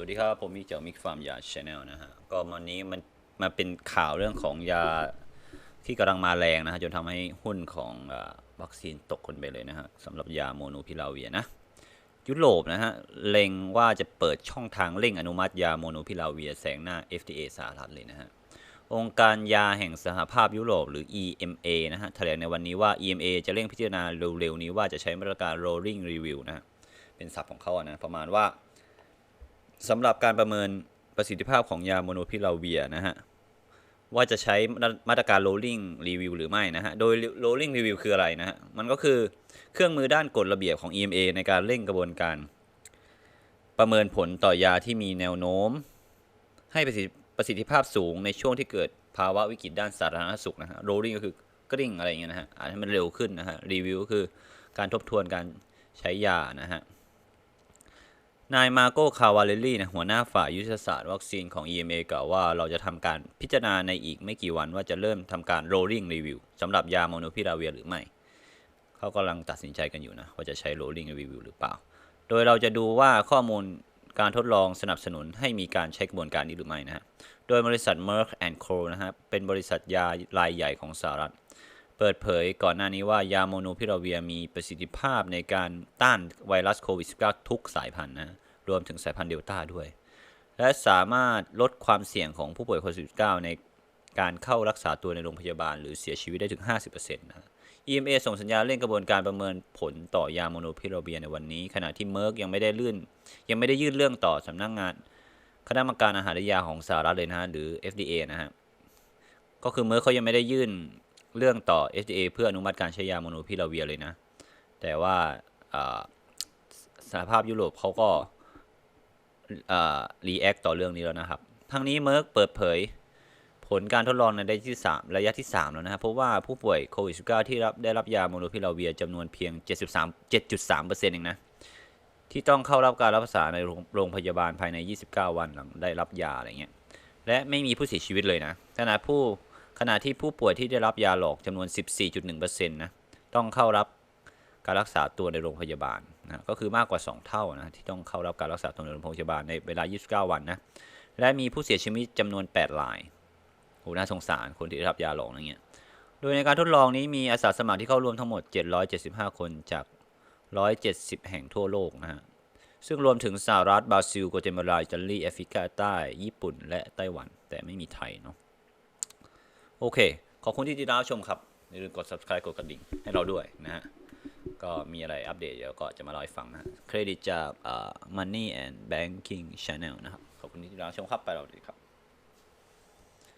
วัสดีครับ ผมมิกจากมิกฟาร์มยาชาแนลนะฮะ ก็วันนี้มันมาเป็นข่าวเรื่องของยาที่กำลังมาแรงนะฮะ จนทำให้หุ้นของอวัคซีนตกคนไปเลยนะฮะสำหรับยาโมโนพิลาเวียนะ ยุโรปนะฮะ เล็งว่าจะเปิดช่องทางเร่งอนุมัติยาโมโนพิลาเวียแซงหน้า FDA สหรัฐเลยนะฮะ องค์การยาแห่งสหภาพยุโรปหรือ EMA นะฮะ แถลงในวันนี้ว่า EMA จะเร่งพิจารณาเร็วๆนี้ว่าจะใช้มาตรการ rolling review นะฮะ เป็นศัพท์ของเขาอะนะ ประมาณว่า สำหรับการประเมินประสิทธิภาพของยาโมโนพิลาเวียนะฮะ ว่าจะใช้มาตรการ rolling review หรือไม่นะฮะ โดย rolling review คืออะไรนะฮะ มันก็คือเครื่องมือด้านกฎระเบียบของ EMA ในการเร่งกระบวนการ ประเมินผลต่อยาที่มีแนวโน้ม ให้ประสิทธิประสิทธิภาพสูงในช่วงที่เกิดภาวะวิกฤตด้านสาธารณสุขนะฮะ rolling ก็คือกริ่งอะไรอย่างเงี้ยนะฮะอาจให้มันเร็วขึ้นนะฮะ review ก็คือการทบทวนการใช้ยานะฮะ นายมาโกคาวาเลลลี่นะหัวหน้าฝ่ายยุทธศาสตร์วัคซีนของ EMA กล่าวว่าเราจะทำการพิจารณาในอีกไม่กี่วันว่าจะเริ่มทำการ rolling review สำหรับยาโมโนพิลาเวียหรือไม่ เขากำลังตัดสินใจกันอยู่นะ ว่าจะใช้ rolling review หรือเปล่า โดยเราจะดูว่าข้อมูลการทดลองสนับสนุนให้มีการใช้กระบวนการนี้หรือไม่นะฮะ โดยบริษัท Merck Co นะฮะเป็นบริษัทยารายใหญ่ของสหรัฐ เปิดเผยก่อนหน้านี้ว่ายาโมโนพิลาเวียมีประสิทธิภาพในการต้านไวรัสโควิด -19 ทุกสายพันธุ์นะรวมถึงสายพันธุ์เดลต้าด้วย และสามารถลดความเสี่ยงของผู้ป่วยโควิด -19 ในการเข้ารักษาตัวในโรงพยาบาล หรือเสียชีวิตได้ถึง 50%นะ EMA ส่งสัญญาเร่งกระบวนการประเมินผลต่อยาโมโนพิลาเวียในวันนี้ ขณะที่เม r ร์กยังไม่ได้ลื่น ยังไม่ได้ยื่นเรื่องต่อสำนักงาน คณะกรรมการอาหารและยาของสหรัฐเลยนะหรือ FDA นะฮะก็คือเม r ร์กเขายังไม่ได้ยื่น เรื่องต่อ FDA เพื่ออนุมัติการใช้ยาโมโนพิลาเวียเลยนะ แต่ว่าสหภาพยุโรปเขาก็รีแอคต่อเรื่องนี้แล้วนะครับ ทั้งนี้เม r ร์กเปิดเผย ผลการทดลองในระยะที่ 3 ระยะที่ 3 แล้วนะครับเพราะว่าผู้ป่วยโควิด -19 ที่รับได้รับยาโมโนพิลาเวียจำนวนเพียง 73 7.3%เองนะ ที่ต้องเข้ารับการรักษาในโรงโรงพยาบาลภายใน 29 วันหลังได้รับยาอะไรเงี้ย และไม่มีผู้เสียชีวิตเลยนะขณะผู้ ขณะที่ผู้ป่วยที่ได้รับยาหลอกจำนวน 14.1%นะต้องเข้ารับการรักษาตัวในโรงพยาบาลนะก็คือมากกว่า 2 เท่านะที่ต้องเข้ารับการรักษาตัวในโรงพยาบาลในเวลา 29 วันนะและมีผู้เสียชีวิตจำนวน 8 รายโหน่าสงสารคนที่ได้รับยาหลอกอะไรเงี้ยโดยในการทดลองนี้มีอาสาสมัครที่เข้าร่วมทั้งหมด 775 คนจาก 170 แห่งทั่วโลกนะฮะซึ่งรวมถึงสหรัฐบราซิล โกเตมาลาอิตาลีแอฟริกาใต้ ญี่ปุ่น และไต้หวัน แต่ไม่มีไทยเนาะ โอเค ขอบคุณที่ติดตามชมครับอย่าลืมกด subscribe กดกระดิ่งให้เราด้วยนะฮะ ก็มีอะไรอัปเดตเดี๋ยวก็จะมาเล่าให้ฟังนะฮะเครดิตจาก Money and Banking Channel นะครับ ขอบคุณที่ติดตามชมครับ ไปเราดีครับ